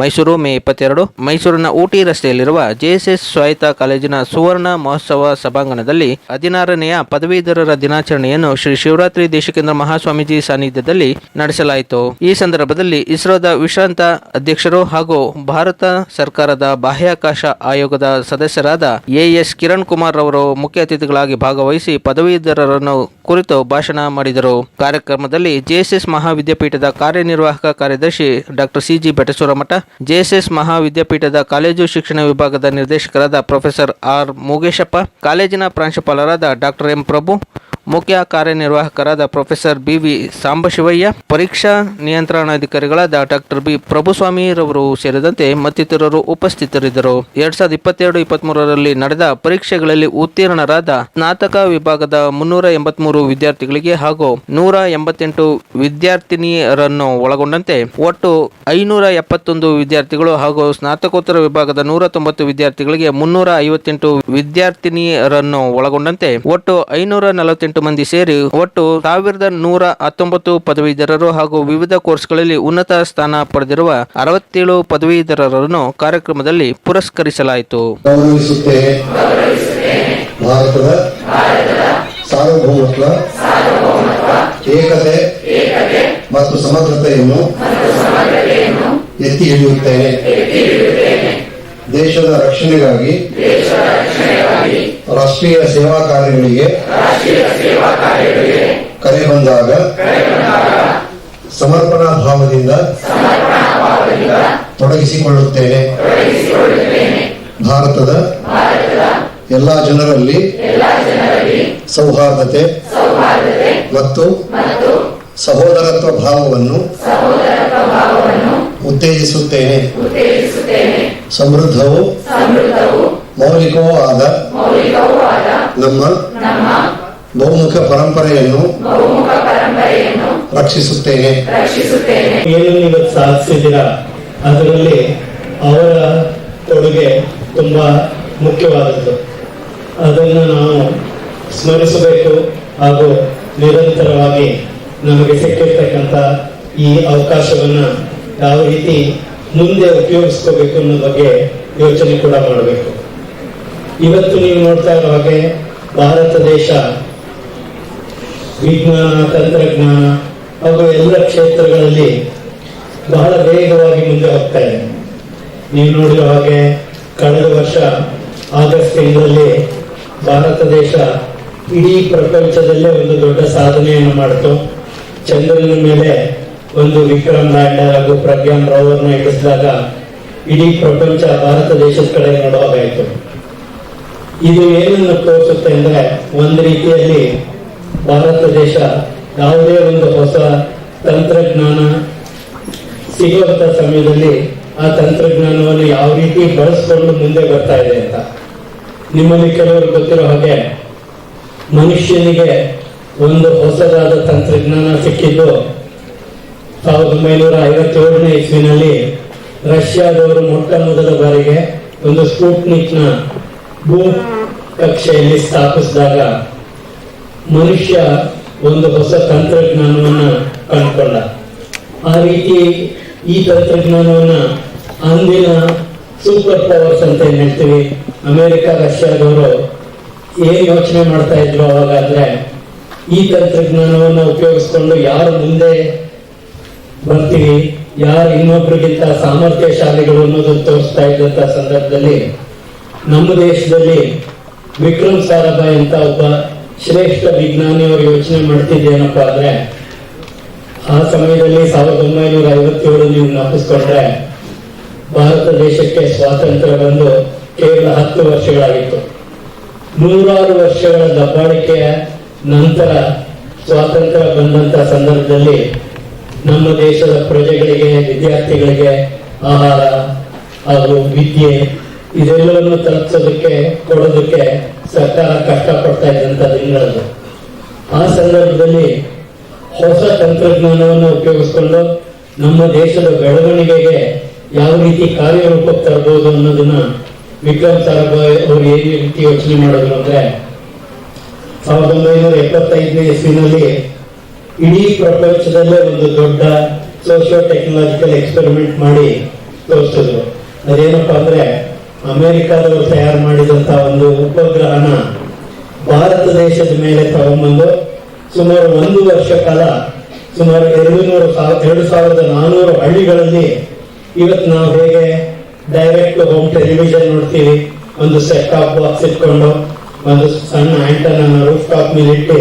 ಮೈಸೂರು ಮೇ ಇಪ್ಪತ್ತೆರಡು. ಮೈಸೂರಿನ ಊಟಿ ರಸ್ತೆಯಲ್ಲಿರುವ ಜೆಎಸ್ಎಸ್ ಸ್ವಾಯತ್ತ ಕಾಲೇಜಿನ ಸುವರ್ಣ ಮಹೋತ್ಸವ ಸಭಾಂಗಣದಲ್ಲಿ ಹದಿನಾರನೆಯ ಪದವೀಧರರ ದಿನಾಚರಣೆಯನ್ನು ಶ್ರೀ ಶಿವರಾತ್ರಿ ದೇಶಕೇಂದ್ರ ಮಹಾಸ್ವಾಮೀಜಿ ಸಾನ್ನಿಧ್ಯದಲ್ಲಿ ನಡೆಸಲಾಯಿತು. ಈ ಸಂದರ್ಭದಲ್ಲಿ ಇಸ್ರೋದ ವಿಶ್ರಾಂತ ಅಧ್ಯಕ್ಷರು ಹಾಗೂ ಭಾರತ ಸರ್ಕಾರದ ಬಾಹ್ಯಾಕಾಶ ಆಯೋಗದ ಸದಸ್ಯರಾದ ಎಎಸ್ ಕಿರಣ್ ಕುಮಾರ್ ಅವರು ಮುಖ್ಯ ಅತಿಥಿಗಳಾಗಿ ಭಾಗವಹಿಸಿ ಪದವೀಧರರನ್ನು ಕುರಿತು ಭಾಷಣ ಮಾಡಿದರು. ಕಾರ್ಯಕ್ರಮದಲ್ಲಿ ಜೆಎಸ್ಎಸ್ ಮಹಾವಿದ್ಯಾಪೀಠದ ಕಾರ್ಯನಿರ್ವಾಹಕ ಕಾರ್ಯದರ್ಶಿ doctor C G Betasuramath JSS ಮಹಾವಿದ್ಯಾಪೀಠದ college ಶಿಕ್ಷಣ ವಿಭಾಗದ ನಿರ್ದೇಶಕರಾದ ಪ್ರೊಫೆಸರ್ ಆರ್ ಮೋಗೇಶಪ್ಪ ಕಾಲೇಜಿನ ಪ್ರಾಂಶುಪಾಲರಾದ ಡಾಕ್ಟರ್ ಎಂ ಪ್ರಭು ಮುಖ್ಯ ಕಾರ್ಯನಿರ್ವಾಹಕರಾದ ಪ್ರೊಫೆಸರ್ ಬಿ ವಿ ಸಾಂಬಶಿವಯ್ಯ, ಪರೀಕ್ಷಾ ನಿಯಂತ್ರಣಾಧಿಕಾರಿಗಳಾದ ಡಾಕ್ಟರ್ ಬಿ ಪ್ರಭುಸ್ವಾಮಿರವರು ಸೇರಿದಂತೆ ಮತ್ತಿತರರು ಉಪಸ್ಥಿತರಿದ್ದರು. ಎರಡ್ ಸಾವಿರದ ಇಪ್ಪತ್ತೆರಡು ಇಪ್ಪತ್ಮೂರರಲ್ಲಿ ನಡೆದ ಪರೀಕ್ಷೆಗಳಲ್ಲಿ ಉತ್ತೀರ್ಣರಾದ ಸ್ನಾತಕ ವಿಭಾಗದ ಮುನ್ನೂರ ಎಂಬತ್ಮೂರು ವಿದ್ಯಾರ್ಥಿಗಳಿಗೆ ಹಾಗೂ ನೂರ ಎಂಬತ್ತೆಂಟು ವಿದ್ಯಾರ್ಥಿನಿಯರನ್ನು ಒಳಗೊಂಡಂತೆ ಒಟ್ಟು ಐನೂರ ಎಪ್ಪತ್ತೊಂದು ವಿದ್ಯಾರ್ಥಿಗಳು ಹಾಗೂ ಸ್ನಾತಕೋತ್ತರ ವಿಭಾಗದ ನೂರ ತೊಂಬತ್ತು ವಿದ್ಯಾರ್ಥಿಗಳಿಗೆ ಮುನ್ನೂರ ಐವತ್ತೆಂಟು ವಿದ್ಯಾರ್ಥಿನಿಯರನ್ನು ಒಳಗೊಂಡಂತೆ ಒಟ್ಟು ಐನೂರ ನಲವತ್ತೆಂಟು ಮಂದಿ ಸೇರಿ ಒಟ್ಟು ಸಾವಿರದ ನೂರ ಹತ್ತೊಂಬತ್ತು ಪದವೀಧರರು ಹಾಗೂ ವಿವಿಧ ಕೋರ್ಸ್ಗಳಲ್ಲಿ ಉನ್ನತ ಸ್ಥಾನ ಪಡೆದಿರುವ ಅರವತ್ತೇಳು ಪದವೀಧರರನ್ನು ಕಾರ್ಯಕ್ರಮದಲ್ಲಿ ಪುರಸ್ಕರಿಸಲಾಯಿತು. ಏಕತೆ ಮತ್ತು ಸಮಗ್ರತೆಯನ್ನು ಎತ್ತಿ ಹಿಡಿಯುತ್ತೇನೆ. ದೇಶದ ರಕ್ಷಣೆಗಾಗಿ, ರಾಷ್ಟ್ರೀಯ ಸೇವಾ ಕಾರ್ಯಗಳಿಗೆ ಕರೆ ಬಂದಾಗ ಸಮರ್ಪಣಾ ಭಾವದಿಂದ ತೊಡಗಿಸಿಕೊಳ್ಳುತ್ತೇನೆ. ಭಾರತದ ಎಲ್ಲ ಜನರಲ್ಲಿ ಸೌಹಾರ್ದತೆ ಮತ್ತು ಸಹೋದರತ್ವ ಭಾವವನ್ನು ಉತ್ತೇಜಿಸುತ್ತೇನೆ. ಸಮೃದ್ಧವೂ ಮೌಲಿಕವೂ ಆದ ನಮ್ಮ ಬಹುಮುಖ ಪರಂಪರೆಯನ್ನು ರಕ್ಷಿಸುತ್ತೇನೆ. ಏನು ಇವತ್ತು ಸಾಧಿಸಿದ್ದೀರಾ ಅದರಲ್ಲಿ ಅವರ ಕೊಡುಗೆ ತುಂಬಾ ಮುಖ್ಯವಾದದ್ದು. ಅದನ್ನು ನಾವು ಸ್ಮರಿಸಬೇಕು ಹಾಗೂ ನಿರಂತರವಾಗಿ ನಮಗೆ ಸಿಕ್ಕಿರ್ತಕ್ಕಂಥ ಈ ಅವಕಾಶವನ್ನ ಯಾವ ರೀತಿ ಮುಂದೆ ಉಪಯೋಗಿಸ್ಕೋಬೇಕು ಅನ್ನೋ ಬಗ್ಗೆ ಯೋಚನೆ ಕೂಡ ಮಾಡಬೇಕು. ಇವತ್ತು ನೀವು ನೋಡ್ತಾ ಇರೋ ಹಾಗೆ ಭಾರತ ದೇಶ, ವಿಜ್ಞಾನ, ತಂತ್ರಜ್ಞಾನ, ಹಾಗೂ ಎಲ್ಲ ಕ್ಷೇತ್ರಗಳಲ್ಲಿ ಬಹಳ ವೇಗವಾಗಿ ಮುಂದೆ ಹೋಗ್ತಾ ಇದೆ. ನೀವು ನೋಡಿರೋ ಹಾಗೆ ಕಳೆದ ವರ್ಷ ಆಗಸ್ಟ್ ತಿಂಗಳಲ್ಲಿ ಭಾರತ ದೇಶ ಇಡೀ ಪ್ರಪಂಚದಲ್ಲೇ ಒಂದು ದೊಡ್ಡ ಸಾಧನೆಯನ್ನು ಮಾಡಿತು. ಚಂದ್ರನ ಮೇಲೆ ಒಂದು ವಿಕ್ರಮ್ ಲ್ಯಾಂಡರ್ ಹಾಗೂ ಪ್ರಜ್ಞಾನ್ ರೋವರ್ನ ಇಳಿಸಿದಾಗ ಇಡೀ ಪ್ರಪಂಚ ಭಾರತ ದೇಶದ ಕಡೆ ನೋಡುವಾಗಾಯಿತು ಇದು ಏನನ್ನು ತೋರಿಸುತ್ತೆ ಅಂದ್ರೆ ಒಂದು ರೀತಿಯಲ್ಲಿ ಭಾರತ ದೇಶ ಯಾವುದೇ ಒಂದು ಹೊಸ ತಂತ್ರಜ್ಞಾನ ಸಿಗುವಂತ ಸಮಯದಲ್ಲಿ ಆ ತಂತ್ರಜ್ಞಾನವನ್ನು ಯಾವ ರೀತಿ ಬಳಸಿಕೊಂಡು ಮುಂದೆ ಬರ್ತಾ ಇದೆ ಅಂತ. ನಿಮ್ಮಲ್ಲಿ ಕೆಲವರು ಗೊತ್ತಿರೋ ಹಾಗೆ ಮನುಷ್ಯನಿಗೆ ಒಂದು ಹೊಸದಾದ ತಂತ್ರಜ್ಞಾನ ಸಿಕ್ಕಿದ್ದು ಸಾವಿರದ ಒಂಬೈನೂರ ಐವತ್ತೇಳನೇ ಇಸ್ವಿನಲ್ಲಿ ರಷ್ಯಾದವರು ಮೊಟ್ಟ ಮೊದಲ ಬಾರಿಗೆ ಒಂದು ಸ್ಪೂಟ್ನಿಕ್ನ ಭೂ ಕಕ್ಷೆಯಲ್ಲಿ ಸ್ಥಾಪಿಸಿದಾಗ ಮನುಷ್ಯ ಒಂದು ಹೊಸ ತಂತ್ರಜ್ಞಾನವನ್ನು ಕಂಡುಕೊಂಡ. ಆ ರೀತಿ ಈ ತಂತ್ರಜ್ಞಾನವನ್ನು ಅಂದಿನ ಸೂಪರ್ ಪವರ್ಸ್ ಅಂತ ಏನ್ ಹೇಳ್ತೀವಿ? ಅಮೆರಿಕ, ರಷ್ಯಾದವರು ಏನ್ ಯೋಚನೆ ಮಾಡ್ತಾ ಇದ್ರು ಅವಾಗ ಈ ತಂತ್ರಜ್ಞಾನವನ್ನು ಉಪಯೋಗಿಸ್ಕೊಂಡು ಯಾರು ಮುಂದೆ ಬರ್ತೀವಿ ಯಾರು ಇನ್ನೊಬ್ಬರಿಗಿಂತ ಸಾಮರ್ಥ್ಯಶಾಲಿಗಳು ಅನ್ನೋದು ತೋರಿಸ್ತಾ ಇದ್ದಂತ ಸಂದರ್ಭದಲ್ಲಿ ನಮ್ಮ ದೇಶದಲ್ಲಿ ವಿಕ್ರಮ್ ಸಾರಾಭಾಯಿ ಅಂತ ಒಬ್ಬ ಶ್ರೇಷ್ಠ ವಿಜ್ಞಾನಿ ಅವರು ಯೋಚನೆ ಮಾಡ್ತಿದ್ದೇನಪ್ಪ ಅಂದ್ರೆ, ಆ ಸಮಯದಲ್ಲಿ ಸಾವಿರದ ಒಂಬೈನೂರ ಐವತ್ತೇಳು ನೀವು ಜ್ಞಾಪಿಸ್ಕೊಂಡ್ರೆ ಭಾರತ ದೇಶಕ್ಕೆ ಸ್ವಾತಂತ್ರ್ಯ ಬಂದು ಕೇವಲ ಹತ್ತು ವರ್ಷಗಳಾಗಿತ್ತು. ನೂರಾರು ವರ್ಷಗಳ ದಬ್ಬಾಳಿಕೆಯ ನಂತರ ಸ್ವಾತಂತ್ರ್ಯ ಬಂದಂತ ಸಂದರ್ಭದಲ್ಲಿ ನಮ್ಮ ದೇಶದ ಪ್ರಜೆಗಳಿಗೆ, ವಿದ್ಯಾರ್ಥಿಗಳಿಗೆ ಆಹಾರ ಹಾಗೂ ವಿದ್ಯೆ ಇದೆಲ್ಲವನ್ನು ತಲುಪಿಸೋದಕ್ಕೆ, ಕೊಡೋದಕ್ಕೆ ಸರ್ಕಾರ ಕಷ್ಟಪಡ್ತಾ ಇದ್ದಂತ ದಿನಗಳಲ್ಲಿ ಆ ಸಂದರ್ಭದಲ್ಲಿ ಹೊಸ ತಂತ್ರಜ್ಞಾನವನ್ನು ಉಪಯೋಗಿಸಿಕೊಂಡು ನಮ್ಮ ದೇಶದ ಬೆಳವಣಿಗೆಗೆ ಯಾವ ರೀತಿ ಕಾರ್ಯರೂಪಕ್ಕೆ ತರಬಹುದು ಅನ್ನೋದನ್ನ ವಿಕ್ರಮ್ ಸಾರಾಭಾಯ್ ಅವರು ಏನ್ ರೀತಿ ಯೋಚನೆ ಮಾಡಿದ್ರು ಅಂದ್ರೆ, ಸಾವಿರದ ಒಂಬೈನೂರ ಎಪ್ಪತ್ತೈದನೇ ಇಸ್ವಿನಲ್ಲಿ ಇಡೀ ಪ್ರಪಂಚದಲ್ಲೇ ಒಂದು ದೊಡ್ಡ ಸೋಷಿಯೋ ಟೆಕ್ನಾಲಜಿಕಲ್ ಎಕ್ಸ್ಪೆರಿಮೆಂಟ್ ಮಾಡಿ ತೋರಿಸಿದ್ರು. ಅದೇನಪ್ಪ ಅಂದ್ರೆ, ಅಮೆರಿಕಾದವರು ತಯಾರು ಮಾಡಿದಂತ ಒಂದು ಉಪಗ್ರಹನ ಭಾರತ ದೇಶದ ಮೇಲೆ ತಗೊಂಡ್ಬಂದು ಸುಮಾರು ಒಂದು ವರ್ಷ ಕಾಲ, ಸುಮಾರು ಎರಡು ನೂರು ಎರಡು ಸಾವಿರದ ನಾನ್ನೂರು ಹಳ್ಳಿಗಳಲ್ಲಿ ಇವತ್ತು ನಾವು ಹೇಗೆ ಡೈರೆಕ್ಟ್ ಹೋಮ್ ಟೆಲಿವಿಷನ್ ನೋಡ್ತೀವಿ, ಒಂದು ಸೆಟ್ ಟಾಪ್ ಬಾಕ್ಸ್ ಇಟ್ಕೊಂಡು, ಒಂದು ಸಣ್ಣ ಆಂಟನ ರೂಫ್ ಟಾಪ್ ಮೇಲೆ ಇಟ್ಟು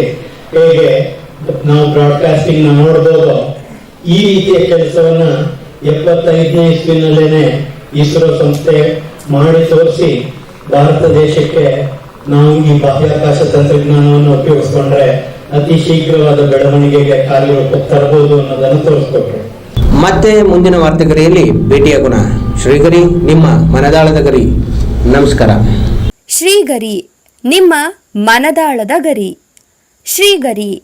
ಹೇಗೆ ನಾವು ಬ್ರಾಡ್ಕಾಸ್ಟಿಂಗ್ ನೋಡಬಹುದು ಈ ರೀತಿಯ ಕೆಲಸವನ್ನ ಎಪ್ಪತ್ತೈದನೇ ಇಸ್ವಿನಲ್ಲೇನೆ ಇಸ್ರೋ ಸಂಸ್ಥೆ ಮಾಡಿ ತೋರಿಸಿ ಭಾರತ ದೇಶಕ್ಕೆ ನಾವು ಈ ಬಾಹ್ಯಾಕಾಶ ತಂತ್ರಜ್ಞಾನವನ್ನು ಉಪಯೋಗಿಸ್ಕೊಂಡ್ರೆ ಅತಿ ಶೀಘ್ರವಾದ ಬೆಳವಣಿಗೆಗೆ ಕಾರ್ಯರೂಪ ತರಬಹುದು ಅನ್ನೋದನ್ನು ತೋರಿಸ್ಕೊಟ್ರು. ಮತ್ತೆ ಮುಂದಿನ ವಾರ್ತೆಗರಿಯಲ್ಲಿ ಭೇಟಿಯಾಗೋಣ ಶ್ರೀಗರಿ ನಿಮ್ಮ ಮನದಾಳದ ಗರಿ. ನಮಸ್ಕಾರ. ಶ್ರೀಗರಿ ನಿಮ್ಮ ಮನದಾಳದ ಗರಿ. ಶ್ರೀಗರಿ